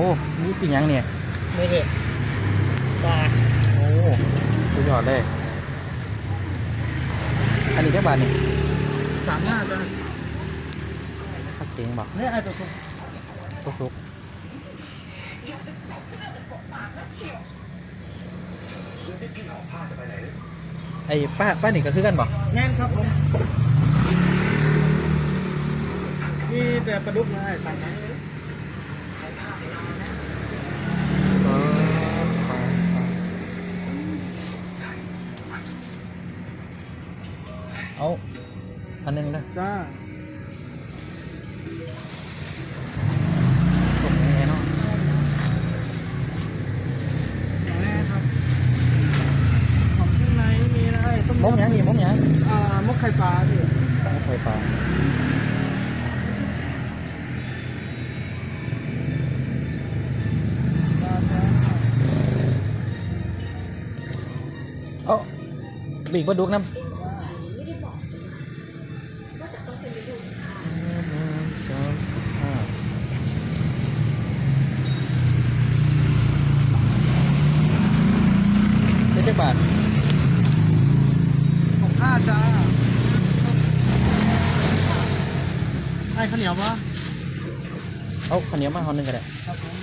อ้นี่ปีหยังเนี่ยไม่เด็กปลาโอ้สุดยอดเลย อันนี้แค่บาทนี่สามห้าจ้ะข้าวเค็งบอกเนี่ยไอ้ตัวสุกตุ๊กซุกไอ้ป้าป้านี่ก็คือกันบอกแน่นครับผมมีแต่ปลาดุกนะไอ้สั่งนะ เอาอันหนึงนะจ้าตรงนี้เนาะแน่ครับ ของข้างในมีนะไอ้ต้มมกหยังนี่มกหยังอ่ามกไข่ปลาพี่มกไข่ปลาเอาบีกปลาดุกน้ำ บบาทของข้าจ้าไอ้ข้าวเหนียวปะเอ้าข้าวเหนียวมาห่อหนึ่งก็ได้ครับผม